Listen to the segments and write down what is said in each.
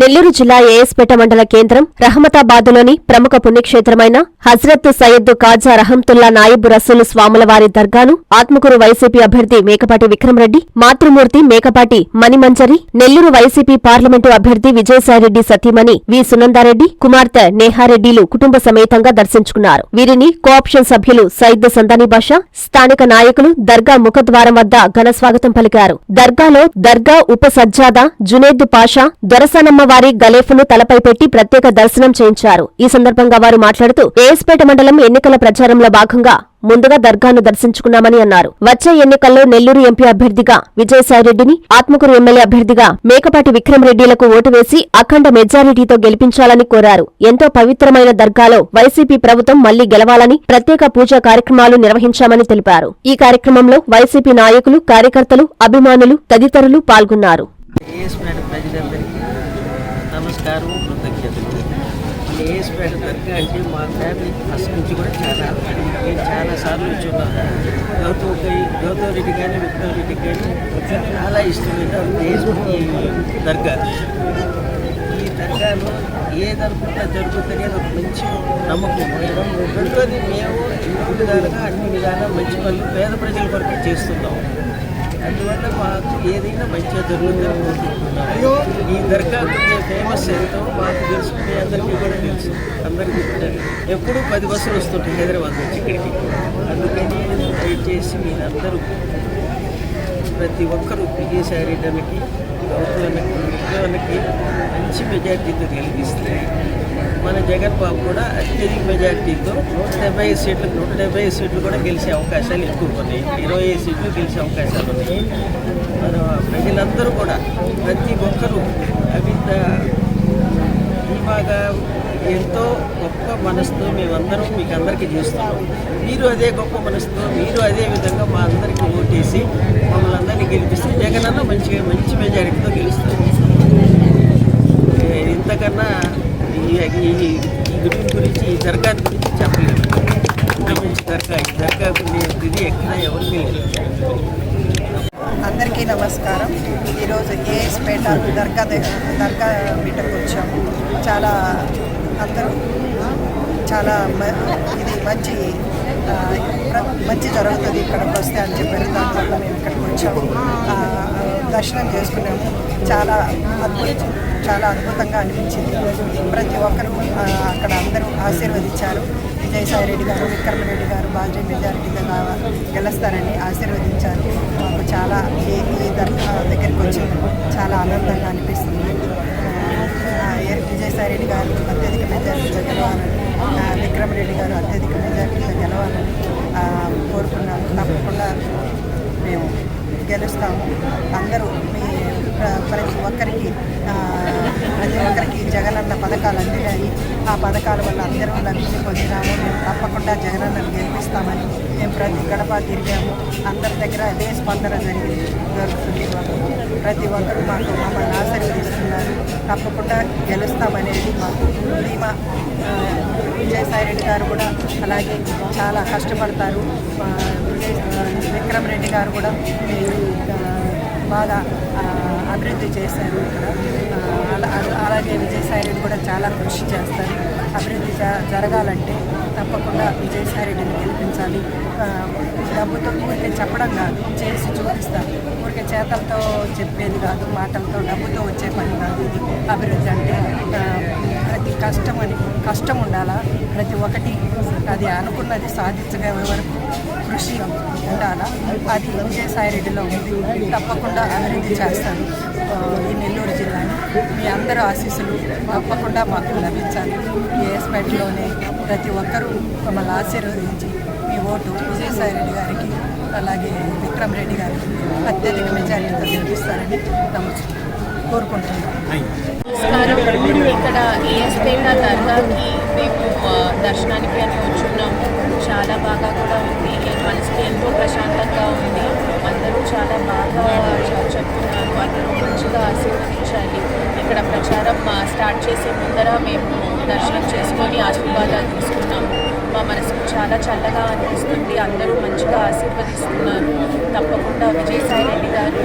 నెల్లూరు జిల్లా ఏఎస్పేట మండల కేంద్రం రహమతాబాదులోని ప్రముఖ పుణ్యక్షేత్రమైన హజ్రత్ సయ్యద్ కాజా రహంతుల్లా నాయిబు రసూలు స్వాముల వారి దర్గాను ఆత్మకూరు వైసీపీ అభ్యర్థి మేకపాటి విక్రమరెడ్డి మాతృమూర్తి మేకపాటి మణిమంజరి నెల్లూరు వైసీపీ పార్లమెంటు అభ్యర్థి విజయసాయిరెడ్డి సతీమణి వి సునందారెడ్డి కుమార్తె నేహారెడ్డిలు కుటుంబ సమేతంగా దర్శించుకున్నారు. వీరిని కోఆప్షన్ సభ్యులు సయ్యద్ సందాని బాషా స్థానిక నాయకులు దర్గా ముఖద్వారం వద్ద ఘన స్వాగతం పలికారు. దర్గాలో దర్గా ఉప సజ్జాదా జునేద్ పాషా దొరసనమ్మ అమ్మవారి గలేఫును తలపై పెట్టి ప్రత్యేక దర్శనం చేయించారు. ఈ సందర్భంగా వారు మాట్లాడుతూ ఏఎస్పేట మండలం ఎన్నికల ప్రచారంలో భాగంగా ముందుగా దర్గాను దర్శించుకున్నామని అన్నారు. వచ్చే ఎన్నికల్లో నెల్లూరు ఎంపీ అభ్యర్థిగా విజయసాయిరెడ్డిని ఆత్మకూరు ఎమ్మెల్యే అభ్యర్థిగా మేకపాటి విక్రమ్ రెడ్డిలకు ఓటు వేసి అఖండ మెజారిటీతో గెలిపించాలని కోరారు. ఎంతో పవిత్రమైన దర్గాలో వైసీపీ ప్రభుత్వం మళ్ళీ గెలవాలని ప్రత్యేక పూజా కార్యక్రమాలు నిర్వహించామని తెలిపారు. ఈ కార్యక్రమంలో వైసీపీ నాయకులు కార్యకర్తలు అభిమానులు తదితరులు పాల్గొన్నారు. ఏఎస్పేట ప్రజలందరికీ నమస్కారం కృతజ్ఞతలు. ఏఎస్పేట దర్గా అంటే మా ఫ్యామిలీ ఫస్ట్ నుంచి కూడా చాలా నేను చాలా సార్లు వచ్చి గౌతమ్ గౌతమ్ రెడ్డి కానీ విక్రమ్ రెడ్డి కానీ చాలా ఇష్టమైన ఏఎస్పీ దర్గా. ఈ దర్గాలో ఏదనుకుంటా జరుగుతుంది అని ఒక మంచి నమ్మకం. రెండోది మేము అన్ని విధాలుగా అన్ని విధాలుగా మంచి పనులు పేద ప్రజల కొరకు చేస్తున్నాం. అందువల్ల మాకు ఏదైనా మంచిగా జరుగుతుందని కోరుకుంటున్నాను ఈ దర్గాకు ఫేమస్ ఎంతో మాకు తెలుసు. మీ అందరికీ కూడా తెలుసు. అందరికీ కూడా ఎప్పుడూ పది బస్సులు వస్తుంటాయి హైదరాబాద్ నుంచి ఇక్కడికి. అందుకని దయచేసి మీరందరూ ప్రతి ఒక్కరూ విజయసాయి రెడ్డికి గౌతమకి విక్రమకి మంచి మెజార్టీతో గెలిపిస్తే మన జగన్ బాబు కూడా అత్యధిక మెజార్టీతో నూట డెబ్బై ఐదు సీట్లు నూట డెబ్బై ఐదు సీట్లు కూడా గెలిచే అవకాశాలు ఎక్కువ ఉన్నాయి. ఇరవై ఐదు సీట్లు గెలిచే అవకాశాలు ఉన్నాయి. మన ప్రజలందరూ కూడా ప్రతి ఒక్కరూ అవిత బాగా ఎంతో గొప్ప మనసుతో మేమందరం మీకు అందరికీ చేస్తున్నాం. మీరు అదే గొప్ప మనసుతో మీరు అదే విధంగా మా అందరికీ ఓటేసి మమ్మల్ని అందరినీ గెలిపిస్తే జగన్ అన్న మంచిగా మంచి మెజారిటీతో గెలుస్తారు ఏ, ఇంతకన్నా ఈ ఈ ఈ గుడి గురించి ఈ దర్గా గురించి చెప్పలేము ఇంత దర్గా దర్గా ఇది ఎక్కడ ఎవరికి అందరికీ నమస్కారం. ఈరోజు ఏఎస్పేట దర్గా దగ్గర దర్గా మీటకు వచ్చాము. చాలా అందరూ చాలా మ- ఇది మంచి మంచి జరుగుతుంది ఇక్కడికి వస్తే అని చెప్పారు. దానివల్ల మేము ఇక్కడికి వచ్చాము. దర్శనం చేసుకున్నాము. చాలా అద్భుతం చాలా అద్భుతంగా అనిపించింది. ప్రతి ఒక్కరూ అక్కడ అందరూ ఆశీర్వదించారు. విజయసాయి రెడ్డి గారు విక్రమరెడ్డి గారు భారీ గారు గెలుస్తారని ఆశీర్వదించారు. మాకు చాలా ఈ ఈ దర్గా దగ్గరికి వచ్చి చాలా ఆనందంగా అనిపిస్తుంది ఆ, ఏ- విజయసాయి రెడ్డి గారు అత్యధిక మెజారిటీతో గెలవాలని ఆ, విక్రమరెడ్డి గారు అత్యధిక మెజారిటీతో గెలవాలని ఆ, కోరుకున్నాము తప్పకుండా మేము గెలుస్తాము. అందరూ మీ ప్రతి ఒక్కరికి ప్రతి ఒక్కరికి జగనన్న పథకాలు అందినాయి ఆ పథకాల వల్ల అందరూ లబ్ధి పొందినాము మేము తప్పకుండా జగనన్నను గెలిపిస్తామని మేము ప్రతి గడప తిరిగాము. అందరి దగ్గర అదే స్పందన జరిగింది. జరుగుతుంది. మాకు ప్రతి ఒక్కరూ మాకు మమ్మల్ని ఆశీర్వదిస్తున్నారు. తప్పకుండా గెలుస్తామనేది మాకు ధీమా విజయసాయిరెడ్డి రెడ్డి గారు కూడా అలాగే చాలా కష్టపడతారు. విక్రమ్ రెడ్డి గారు కూడా బాగా అభివృద్ధి చేశారు ఇక్కడ. అలా- అలాగే విజయసాయిరెడ్డి కూడా చాలా కృషి చేస్తారు. అభివృద్ధి జరగాలంటే తప్పకుండా విజయసాయి రెడ్డిని గెలిపించాలి. డబ్బుతో ఊరికే చెప్పడం కాదు చేసి చూపిస్తారు. ఊరికే చేతలతో చెప్పేది కాదు మాటలతో డబ్బుతో వచ్చే పని కాదు ఇది. అభివృద్ధి అంటే ప్రతి కష్టం అని కష్టం ఉండాలా? ప్రతి ఒక్కటి అది అనుకున్నది సాధించగలిగే వరకు కృషి ఉండాలా? అది విజయసాయి రెడ్డిలో ఉంది. తప్పకుండా అభివృద్ధి చేస్తాను ఈ నెల్లూరు జిల్లాని మీ అందరూ ఆశీస్సులు తప్పకుండా మాకు లభించాలి. ఏఎస్పేటలోనే ప్రతి ఒక్కరూ మమ్మల్ని ఆశీర్వదించి మీ ఓటు విజయసాయి రెడ్డి గారికి అలాగే విక్రమ్ రెడ్డి గారికి అత్యధిక మెజారిటీతో గెలిపిస్తారని నమ్ము కోరుకుంటున్నాను నమస్కారం. ఇక్కడ ఏఎస్పేట దర్గాకి మేము దర్శనానికి అని వచ్చున్నాము. చాలా బాగా కూడా ఉంది. మనసుకి ఎంతో ప్రశాంతం ఉంది అందరూ చాలా బాగా చ- చెప్తున్నారు అందరూ మంచిగా ఆశీర్వదించాలి ఇక్కడ ప్రచారం ఆ, స్టార్ట్ చేసే ముందర మేము దర్శనం చేసుకొని ఆశీర్వాదాలు తీసుకున్నాము. మా మనసుకు చాలా చల్లగా అనిపిస్తుంది. అందరూ మంచిగా ఆశీర్వదిస్తున్నారు. తప్పకుండా విజయసాయి రెడ్డి గారు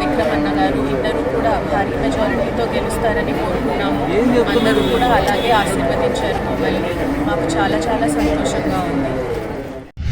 విక్రమన్న గారు ఇద్దరు కూడా భారీ మెజారిటీతో గెలుస్తారని కోరుకున్నాము. అందరూ కూడా అలాగే ఆశీర్వదించారు మమ్మల్ని. మాకు చాలా చాలా సంతోషంగా ఉంది.